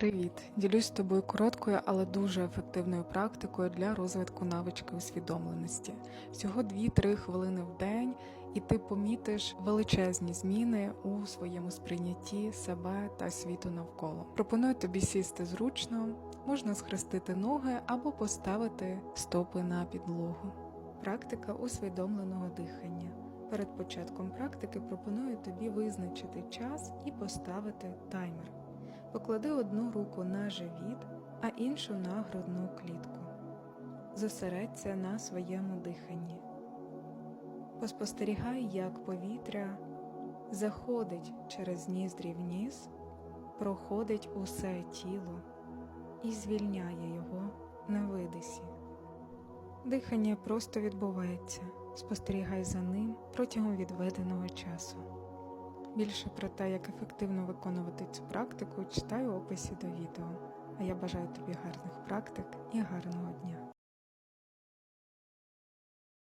Привіт! Ділюсь з тобою короткою, але дуже ефективною практикою для розвитку навички усвідомленості. Всього 2-3 хвилини в день, і ти помітиш величезні зміни у своєму сприйнятті себе та світу навколо. Пропоную тобі сісти зручно, можна схрестити ноги або поставити стопи на підлогу. Практика усвідомленого дихання. Перед початком практики пропоную тобі визначити час і поставити таймер. Поклади одну руку на живіт, а іншу на грудну клітку. Зосередься на своєму диханні. Поспостерігай, як повітря заходить через ніздрі вниз, проходить усе тіло і звільняє його на видисі. Дихання просто відбувається. Спостерігай за ним протягом відведеного часу. Більше про те, як ефективно виконувати цю практику, читай у описі до відео. А я бажаю тобі гарних практик і гарного дня.